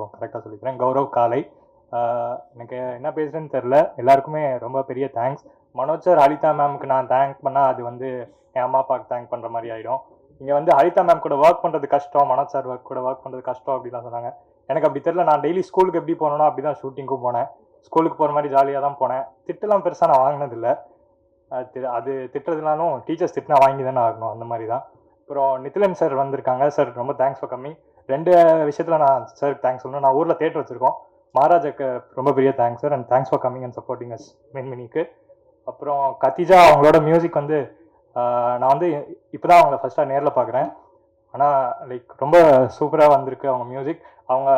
அதுவும் கரெக்டாக சொல்லிக்கிறேன். கௌரவ் காலை. எனக்கு என்ன பேசுறேன்னு தெரில எல்லாருக்குமே ரொம்ப பெரிய தேங்க்ஸ் மனோஜ் சார் ஹரிதா மேம்க்கு நான் தேங்க் பண்ணால் அது வந்து என் அம்மா அப்பாவுக்கு தேங்க் பண்ணுற மாதிரி ஆகிடும் இங்கே வந்து ஹரிதா மேம் கூட ஒர்க் பண்ணுறது கஷ்டம் மனோஜ் சார் ஒர்க் கூட ஒர்க் பண்ணுறது கஷ்டம் அப்படிலாம் சொன்னாங்க. எனக்கு அப்படி தெரியல. நான் டெய்லி ஸ்கூலுக்கு எப்படி போனேனோ அப்படி தான் ஷூட்டிங்க்கும் போனேன். ஸ்கூலுக்கு போகிற மாதிரி ஜாலியாக தான் போனேன். திட்டெல்லாம் பெருசாக நான் வாங்கினதில்லை. அது அது திட்டுறதுனாலும் டீச்சர்ஸ் திட்டினா வாங்கி தானே ஆகணும். அந்த மாதிரி தான். அப்புறம் நித்திலன் சார் வந்திருக்காங்க. சார் ரொம்ப தேங்க்ஸ் ஃபார் கம்மி ரெண்டு விஷயத்தில் நான் சார் தேங்க்ஸ் சொல்லணும். நான் ஊரில் தேட்டர் வச்சுருக்கோம். மகாராஜாக்கு ரொம்ப பெரிய thanks sir and thanks for coming and supporting as மின்மினிக்கு. அப்புறம் கத்திஜா அவங்களோட மியூசிக் வந்து நான் வந்து இப்போ தான் அவங்கள ஃபஸ்ட்டாக நேரில் பார்க்குறேன் ஆனால் லைக் ரொம்ப சூப்பராக வந்திருக்கு அவங்க மியூசிக் அவங்க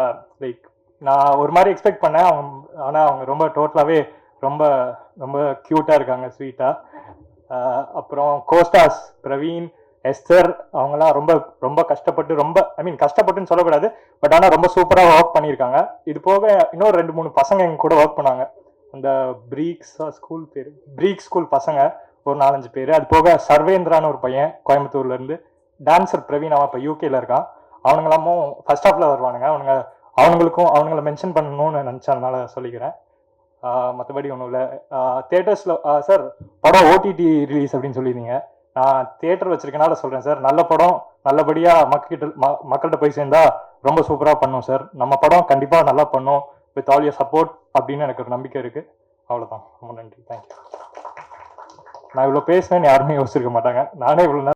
லைக் நான் ஒரு மாதிரி எக்ஸ்பெக்ட் பண்ணேன். அவங்க ஆனால் அவங்க ரொம்ப டோட்டலாகவே ரொம்ப ரொம்ப க்யூட்டாக இருக்காங்க ஸ்வீட்டாக அப்புறம் கோஸ்டாஸ் பிரவீன் எஸ்தர் அவங்களாம் ரொம்ப ரொம்ப கஷ்டப்பட்டு ரொம்ப ஐ மீன் கஷ்டப்பட்டுன்னு சொல்லக்கூடாது பட் ஆனால் ரொம்ப சூப்பராக ஒர்க் பண்ணியிருக்காங்க. இது போக இன்னொரு ரெண்டு மூணு பசங்க எங்க கூட ஒர்க் பண்ணாங்க. அந்த பிரீக்ஸ் ஸ்கூல் பேர்? பிரீக் ஸ்கூல் பசங்க ஒரு நாலஞ்சு பேர். அது போக சர்வேந்திரான்னு ஒரு பையன் கோயம்புத்தூர்லேருந்து டான்ஸர் டான்சர் பிரவீன் அவன் இப்போ யூகேல இருக்கான். அவனுங்களாமும் ஃபர்ஸ்ட் ஆஃப்ல வருவானுங்க. அவனுங்க அவனுங்களுக்கும் அவனுங்களை மென்ஷன் பண்ணணும்னு நினச்சதுனால சொல்லிக்கிறேன். மற்றபடி ஒன்றும் இல்லை. தேட்டர்ஸில் சார் படம் ஓடிடி ரிலீஸ் அப்படின்னு சொல்லியிருந்தீங்க. நான் தேட்டர் வச்சிருக்கனால சொல்கிறேன் சார். நல்ல படம் நல்லபடியாக மக்கள்கிட்ட ம மக்கள்கிட்ட போய் சேர்ந்தா ரொம்ப சூப்பராக பண்ணும் சார். நம்ம படம் கண்டிப்பாக நல்லா பண்ணும். வித் ஆல் யர் சப்போர்ட் அப்படின்னு எனக்கு ஒரு நம்பிக்கை இருக்குது அவ்வளவுதான். ரொம்ப நன்றி. தேங்க்யூ நான் இவ்வளோ பேசுனேன்னு யாருமே யோசிச்சிருக்க மாட்டாங்க. நானே இவ்வளோ